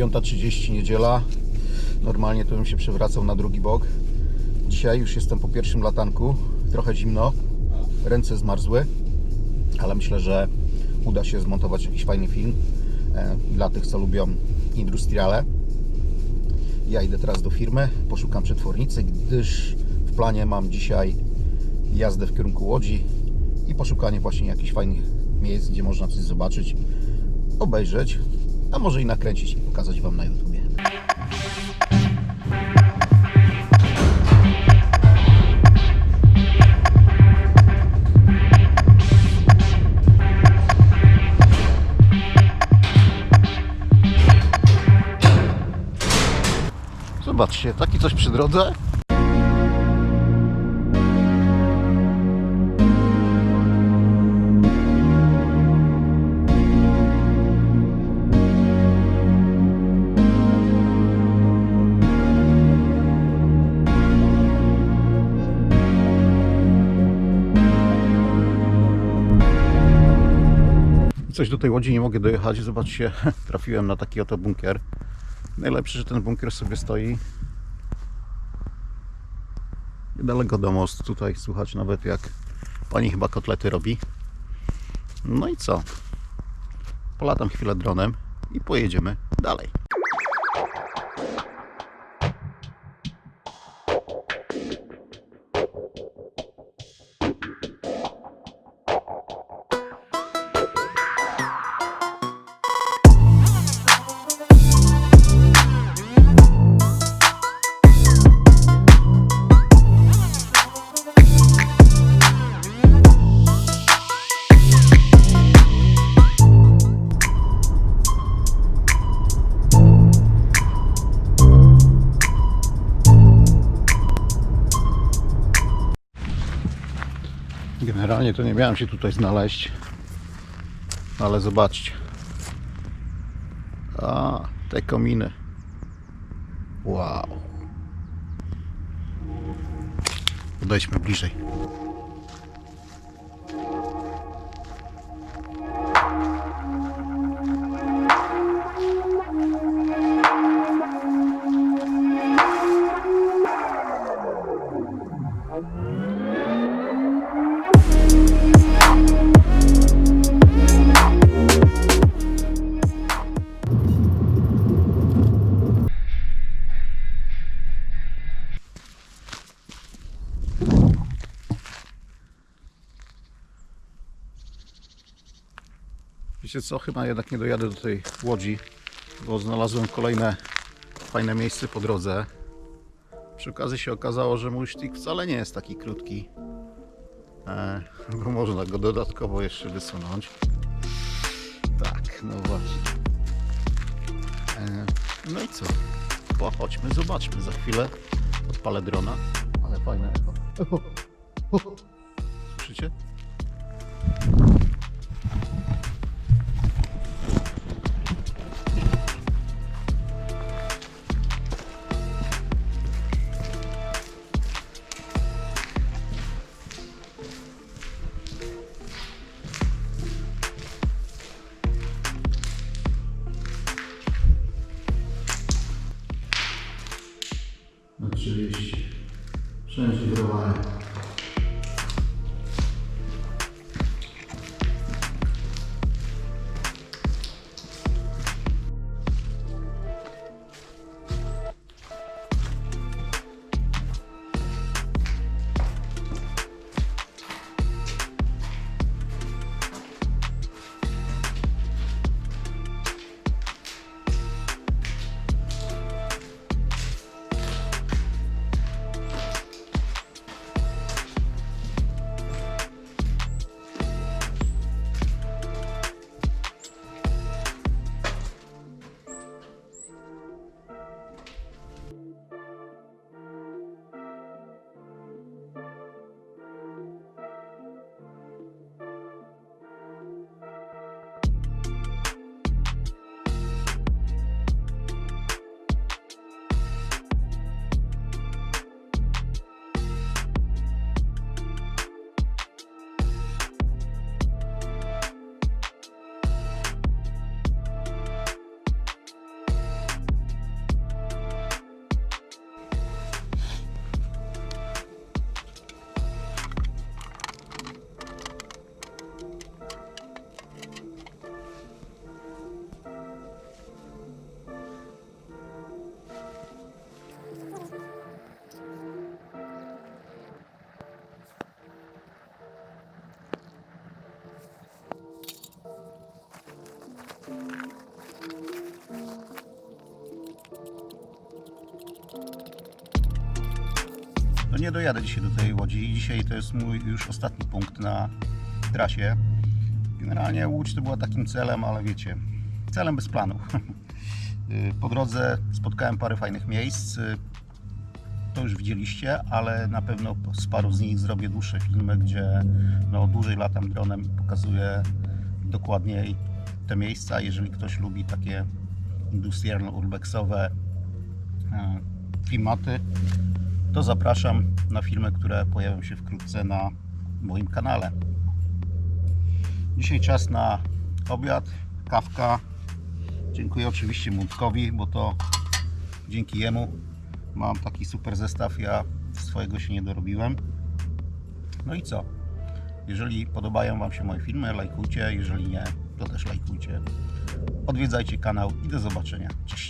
9.30 niedziela. Normalnie to bym się przewracał na drugi bok. Dzisiaj już jestem po pierwszym latanku. Trochę zimno, ręce zmarzły, ale myślę, że uda się zmontować jakiś fajny film e, dla tych, co lubią industriale. Ja idę teraz do firmy, poszukam przetwornicy, gdyż w planie mam dzisiaj jazdę w kierunku Łodzi i poszukanie właśnie jakichś fajnych miejsc, gdzie można coś zobaczyć, obejrzeć, a może i nakręcić i pokazać Wam na YouTubie. Zobaczcie, taki coś przy drodze. Coś do tej łodzi nie mogę dojechać. Zobaczcie, trafiłem na taki oto bunkier. Najlepsze, że ten bunkier sobie stoi niedaleko do mostu. Tutaj słychać nawet jak pani chyba kotlety robi. No i co? Polatam chwilę dronem i pojedziemy dalej. Generalnie to nie miałem się tutaj znaleźć, ale zobaczcie. A, te kominy. Wow. Podejdźmy bliżej. Wiecie co, chyba jednak nie dojadę do tej łodzi, bo znalazłem kolejne fajne miejsce po drodze. Przy okazji się okazało, że mój sztik wcale nie jest taki krótki, e, bo można go dodatkowo jeszcze wysunąć. Tak, no właśnie. E, no i co? Pochodźmy, zobaczmy. Za chwilę odpalę drona, ale fajne echo. Słyszycie? 顺序的话 nie dojadę dzisiaj do tej Łodzi. Dzisiaj to jest mój już ostatni punkt na trasie. Generalnie Łódź to była takim celem, ale wiecie, celem bez planu. Po drodze spotkałem parę fajnych miejsc. To już widzieliście, ale na pewno z paru z nich zrobię dłuższe filmy, gdzie no, dłużej latam dronem i pokazuję dokładniej te miejsca. Jeżeli ktoś lubi takie industrialno-urbexowe klimaty, to zapraszam na filmy, które pojawią się wkrótce na moim kanale. Dzisiaj czas na obiad, kawka. Dziękuję oczywiście Mundkowi, bo to dzięki jemu mam taki super zestaw. Ja swojego się nie dorobiłem. No i co? Jeżeli podobają Wam się moje filmy, lajkujcie. Jeżeli nie, to też lajkujcie. Odwiedzajcie kanał i do zobaczenia. Cześć!